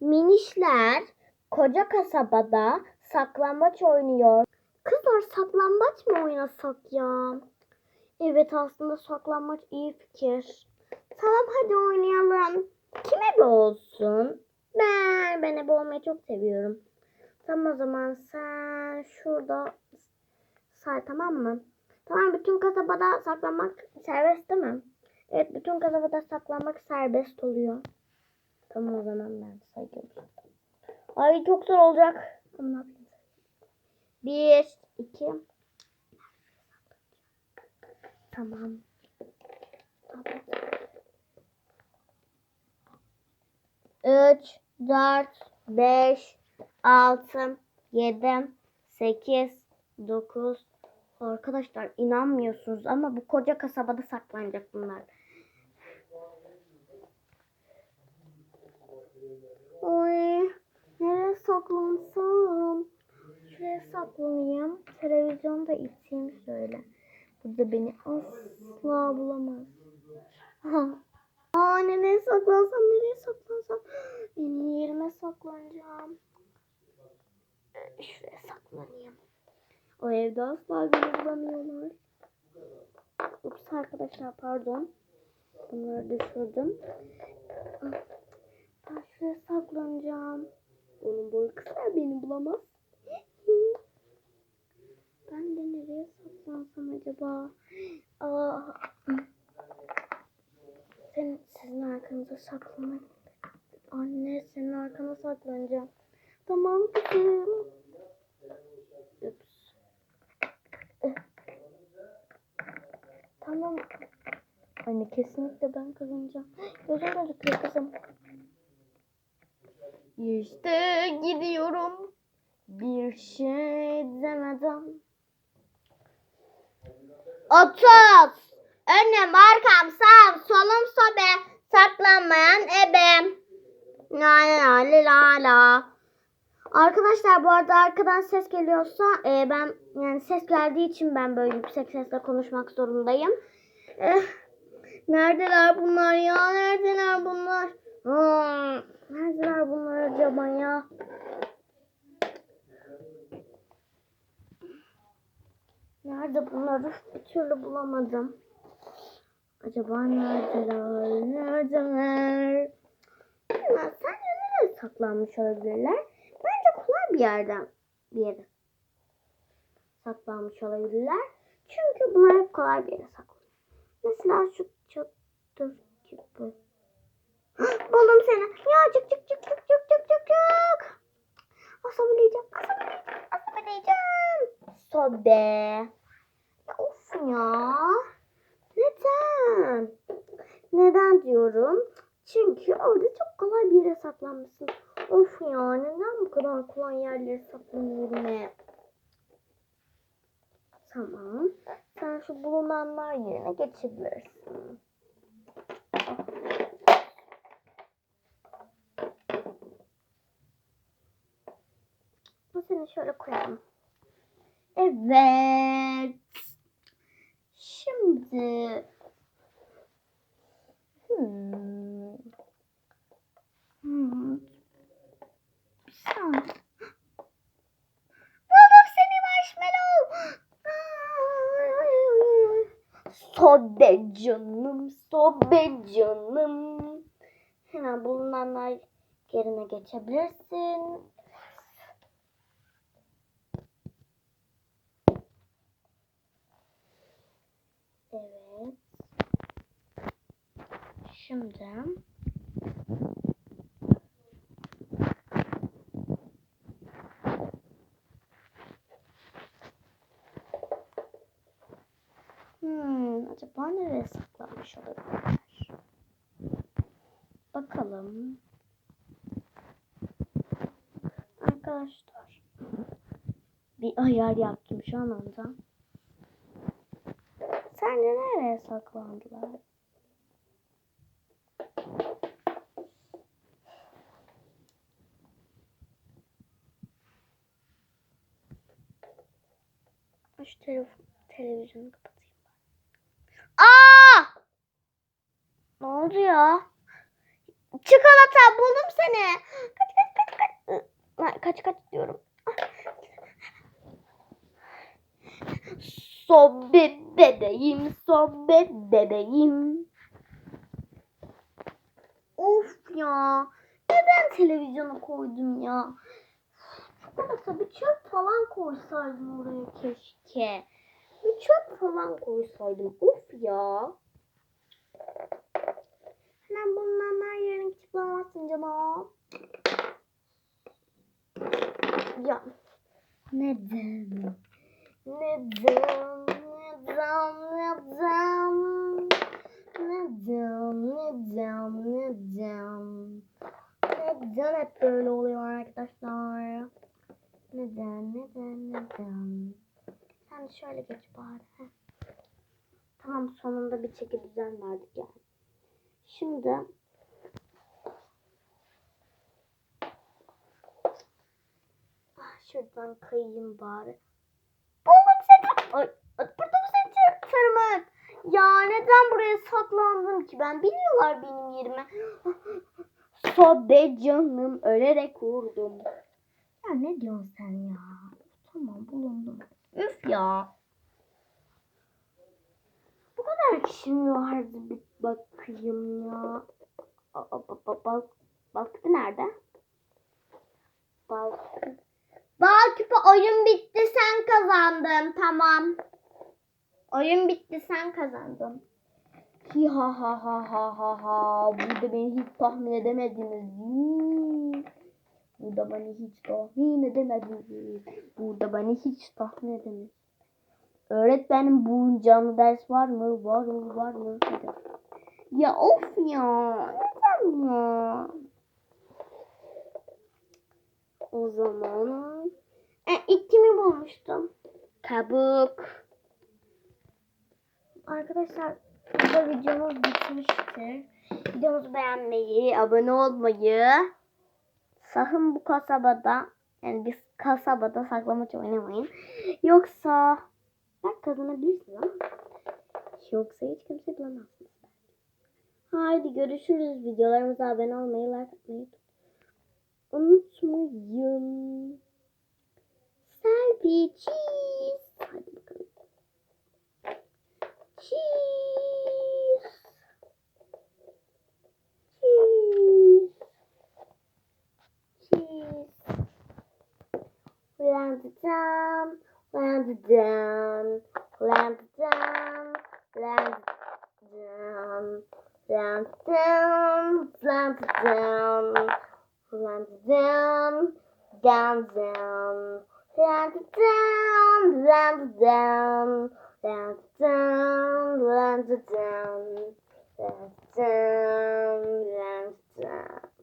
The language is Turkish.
Minişler koca kasabada saklambaç oynuyor. Kızlar saklambaç mı oynasak ya? Evet aslında saklambaç iyi fikir. Tamam hadi oynayalım. Kim ebe olsun? Ben, ben ebe olmayı çok seviyorum. Tamam o zaman sen şurada say tamam mı? Tamam bütün kasabada saklanmak serbest değil mi? Evet bütün kasabada saklanmak serbest oluyor. Tamam o zaman ben sayıyorum. Ay çok zor olacak. Yapayım? Bir, iki. Tamam. Üç, dört, beş, altı, yedi, sekiz, dokuz. Arkadaşlar inanmıyorsunuz ama bu koca kasabada saklanacak bunlar. Oy, nereye saklansam? Şuraya saklanayım. Televizyonda iteyim şöyle. Burada beni asla bulamaz. Aa nereye saklansam nereye saklansam. En iyi yerime saklanacağım. Şuraya saklanayım. O evde asla beni bulamıyorlar. Ups arkadaşlar pardon. Bunları düşürdüm. Ben şuraya saklanacağım. Onun boyu kısa beni bulamaz. Ben de nereye saklansam acaba? Aa, sen, sizin arkanıza saklanın. Anne senin arkana saklanacağım. Tamam kızım. Eh. Tamam. Anne kesinlikle ben kazanacağım. Gözüm gözüküyor kızım. İşte gidiyorum. Bir şey demedim. Otuz. Önüm, arkam, sağım, solum, sobe. Saklanmayan ebem. La la la la la. Arkadaşlar bu arada arkadan ses geliyorsa e, ben yani ses geldiği için ben böyle yüksek sesle konuşmak zorundayım. Eh, neredeler bunlar ya? Neredeler bunlar? Hmm, neredeler bunlar acaba ya? Nerede bunlar? Üf, Bir türlü bulamadım. Acaba neredeler? Neredeler? Bilmem, sence nereye saklanmış olabilirler? Bence kolay bir yerden bir yere saklanmış olabilirler. Çünkü bunlar hep kolay bir yere saklanıyor. Mesela şu çadır gibi. Buldum seni. Ya çık çık çık çık çık çık çık çık. Asabileceğim. Asabileceğim. Asabileceğim. Sobe. Ya of ya. Neden? Neden diyorum? Çünkü orada çok kolay bir yere saklanmışsın. Of ya neden bu kadar kolay yerlere saklanıyorum hep? Tamam. Sen şu bulunanlar yerine geçebilirsin. Seni şöyle koyalım. Evet. Şimdi hmm. Hmm. Bir saniye. Buldum seni marshmallow. Sobe canım, sobe canım. Hemen bulunanlar yerine geçebilirsin. Evet. Şimdi Hmm, acaba nereye saklanmış olabilirler? Bakalım. Arkadaşlar. Bir ayar yaptım şu an anda. Sence nereye saklandılar? Şu telefon, televizyonu kapatayım. Aa! Ne oldu ya? Çikolata buldum seni. Kaç kaç kaç diyorum. Sobe bebeğim, sobe bebeğim. Of ya. Neden televizyonu koydum ya? Çikolata bir çöp falan koysaydım oraya keşke. Bir çöp falan koysaydım. Of ya. Hemen bundan her yerini tıklamazsın canım. Ya. Neden? Neden? Neden? Neden? Neden? Neden? Neden? Neden hep böyle oluyor arkadaşlar? Neden? Neden? Neden? Sen şöyle geç bari. Tamam sonunda bir çeki düzen verdik yani. Şimdi Ah, şuradan kayayım bari. Ay, burada mı seni tırmık? Ya neden buraya saklandım ki ben? Biliyorlar benim yerime. Sobe canım ölerek vurdum. Ya ne diyorsun sen ya? Tamam bulundum. Üf ya. Bu kadar kişi mi vardı bir bakayım ya. Aa, ba- ba- bal, bal küpü nerede? Bal küpü. Bal küpü oyun bitti sen kazandın tamam. Oyun bitti sen kazandın. Hi ha ha ha ha ha ha. Burada beni hiç tahmin edemediniz. Burada beni hiç tahmin edemediniz. Burada beni hiç tahmin edemediniz. Öğretmenim bu canlı ders var mı? Var mı? Var mı? Hadi. Ya of ya. Neden ya? O zaman e, ilk kimi bulmuştum? Kabuk. Arkadaşlar burada videomuz bitmiştir. Videomuzu beğenmeyi, abone olmayı, sakın bu kasabada yani biz kasabada saklamaç oynamayın. Yoksa ben kazanabilirsiniz ama yoksa hiç kimse bulamazsınız. Haydi görüşürüz. Videolarımıza abone olmayı, like atmayı unutmayın. Selfie cheese. Cheese. Cheese. Cheese. Land down, land down, land down, land down, land down, land Down, down, down, down, down, bounce down.